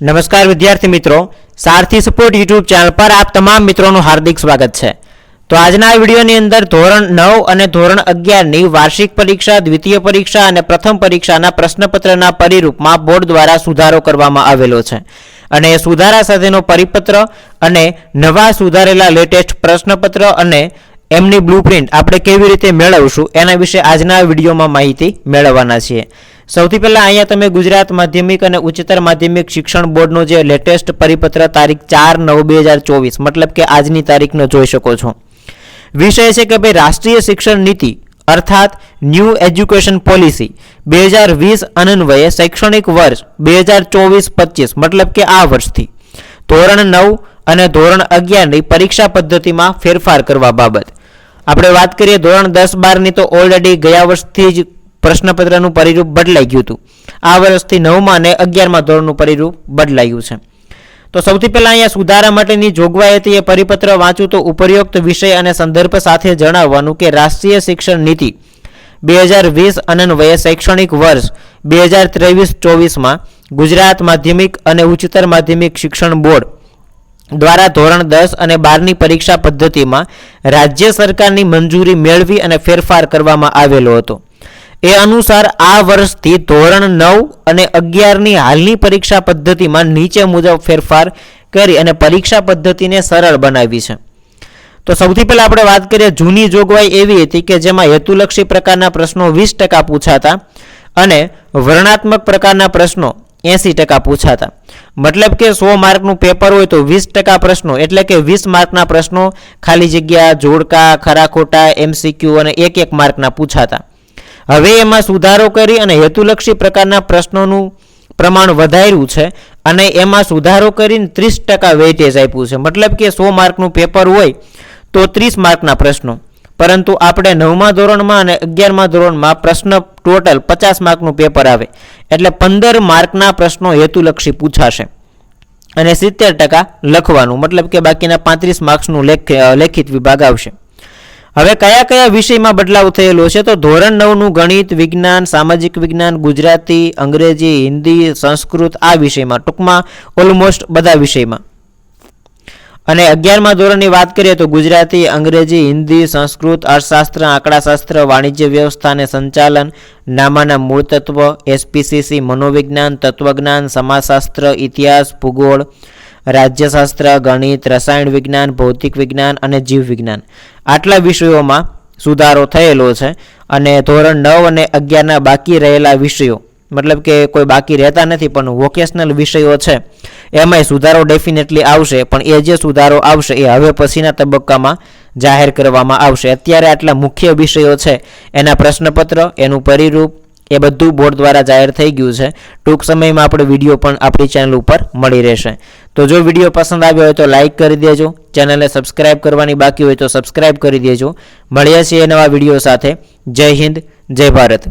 નમસ્કાર વિદ્યાર્થી મિત્રો, સારથી સપોર્ટ યુટ્યુબ ચેનલ પર આપ તમામ મિત્રોનું હાર્દિક સ્વાગત છે. તો આજના વિડીયોની અંદર ધોરણ નવ અને ધોરણ અગિયારની વાર્ષિક પરીક્ષા, દ્વિતીય પરીક્ષા અને પ્રથમ પરીક્ષાના પ્રશ્નપત્રના પરિરૂપમાં બોર્ડ દ્વારા સુધારો કરવામાં આવેલો છે. અને સુધારા સાથેનો પરિપત્ર અને નવા સુધારેલા લેટેસ્ટ પ્રશ્નપત્ર અને એમની બ્લુપ્રિન્ટ આપણે કેવી રીતે મેળવશું એના વિશે આજના વિડીયોમાં માહિતી મેળવવાના છીએ. સૌથી પહેલાં અહીંયા તમે ગુજરાત માધ્યમિક અને ઉચ્ચતર માધ્યમિક શિક્ષણ બોર્ડનો જે લેટેસ્ટ પરિપત્ર તારીખ ચાર નવ બે હજાર ચોવીસ, મતલબ કે આજની તારીખનો જોઈ શકો છો. વિષય છે કે ભાઈ રાષ્ટ્રીય શિક્ષણ નીતિ, અર્થાત ન્યૂ એજ્યુકેશન પોલિસી બે હજાર વીસ અનન્વયે શૈક્ષણિક વર્ષ બે હજાર ચોવીસ પચીસ, મતલબ કે આ વર્ષથી. ધોરણ નવ અને ધોરણ અગિયારની પરીક્ષા પદ્ધતિમાં ફેરફાર કરવા બાબત. આપણે વાત કરીએ ધોરણ દસ બારની તો ઓલરેડી ગયા વર્ષથી જ પ્રશ્નપત્રનું પરિરૂપ બદલાઈ ગયું હતું. આ વર્ષથી નવમાં અને અગિયારમાં ધોરણનું પરિરૂપ બદલાયું છે. તો સૌથી પહેલાં અહીંયા સુધારા માટેની જોગવાઈ હતી, એ પરિપત્ર વાંચું તો ઉપરયુક્ત વિષય અને સંદર્ભ સાથે જણાવવાનું કે રાષ્ટ્રીય શિક્ષણ નીતિ બે હજાર વીસ અનન્વયે શૈક્ષણિક વર્ષ બે હજાર ત્રેવીસ ચોવીસમાં ગુજરાત માધ્યમિક અને ઉચ્ચતર માધ્યમિક શિક્ષણ બોર્ડ દ્વારા ધોરણ દસ અને બારની પરીક્ષા પદ્ધતિમાં રાજ્ય સરકારની મંજૂરી મેળવી અને ફેરફાર કરવામાં આવેલો હતો. એ અનુસાર આ વર્ષથી ધોરણ નવ અને અગિયારની હાલની પરીક્ષા પદ્ધતિમાં નીચે મુજબ ફેરફાર કરી અને પરીક્ષા પદ્ધતિને સરળ બનાવી છે. તો સૌથી પહેલાં આપણે વાત કરીએ જૂની જોગવાઈ એવી હતી કે જેમાં હેતુલક્ષી પ્રકારના પ્રશ્નો વીસ ટકા પૂછાતા અને વર્ણાત્મક પ્રકારના પ્રશ્નો એંસી ટકા પૂછાતા. મતલબ કે સો માર્કનું પેપર હોય તો વીસ ટકા પ્રશ્નો, એટલે કે વીસ માર્કના પ્રશ્નો ખાલી જગ્યા જોડકા, ખરા ખોટા, એમસીક્યુ અને એક એક માર્કના પૂછાતા. હવે એમાં સુધારો કરી અને હેતુલક્ષી પ્રકારના પ્રશ્નોનું પ્રમાણ વધાર્યું છે અને એમાં સુધારો કરીને ત્રીસ ટકા વેઇટેજ આપ્યું છે. મતલબ કે સો માર્કનું પેપર હોય તો ત્રીસ માર્કના પ્રશ્નો. પરંતુ આપણે નવમા ધોરણમાં અને અગિયારમા ધોરણમાં પ્રશ્ન ટોટલ પચાસ માર્કનું પેપર આવે, એટલે પંદર માર્કના પ્રશ્નો હેતુલક્ષી પૂછાશે. અને સિત્તેર ટકા લખવાનું, મતલબ કે બાકીના પાંત્રીસ માર્ક્સનું લેખ લેખિત વિભાગ આવશે. હવે કયા કયા વિષયમાં બદલાવ થયેલો છે? તો ધોરણ નવનું ગણિત, વિજ્ઞાન, સામાજિક વિજ્ઞાન, ગુજરાતી, અંગ્રેજી, હિન્દી, સંસ્કૃત આ વિષયમાં, ટૂંકમાં ઓલમોસ્ટ બધા વિષયમાં. અને અગિયારમાં ધોરણની વાત કરીએ તો ગુજરાતી, અંગ્રેજી, હિન્દી, સંસ્કૃત, અર્થશાસ્ત્ર, આંકડાશાસ્ત્ર, વાણિજ્ય વ્યવસ્થા અને સંચાલન, નામાના મૂળ તત્વ, એસપીસીસી, મનોવિજ્ઞાન, તત્વજ્ઞાન, સમાજશાસ્ત્ર, ઇતિહાસ, ભૂગોળ, રાજ્યશાસ્ત્ર, ગણિત, રસાયણ વિજ્ઞાન, ભૌતિક વિજ્ઞાન અને જીવ વિજ્ઞાન. આટલા વિષયોમાં સુધારો થયેલો છે અને ધોરણ નવ અને અગિયારના બાકી રહેલા વિષયો, મતલબ કે કોઈ બાકી રહેતા નથી, પણ વોકેશનલ વિષયો છે એમાંય સુધારો ડેફિનેટલી આવશે, પણ એ જે સુધારો આવશે એ હવે પછીના તબક્કામાં જાહેર કરવામાં આવશે. અત્યારે આટલા મુખ્ય વિષયો છે, એના પ્રશ્નપત્ર, એનું પરિરૂપ, એ બધું બોર્ડ દ્વારા જાહેર થઈ ગયું છે. ટૂંક સમયમાં આપણે વીડિયો પણ આપણી ચેનલ ઉપર મળી રહેશે. તો જો વીડિયો પસંદ આવ્યો હોય તો લાઇક કરી દેજો, ચેનલને સબસ્ક્રાઇબ કરવાની બાકી હોય તો સબસ્ક્રાઇબ કરી દેજો. મળીએ છીએ નવા વીડિયો સાથે. જય હિન્દ, જય ભારત.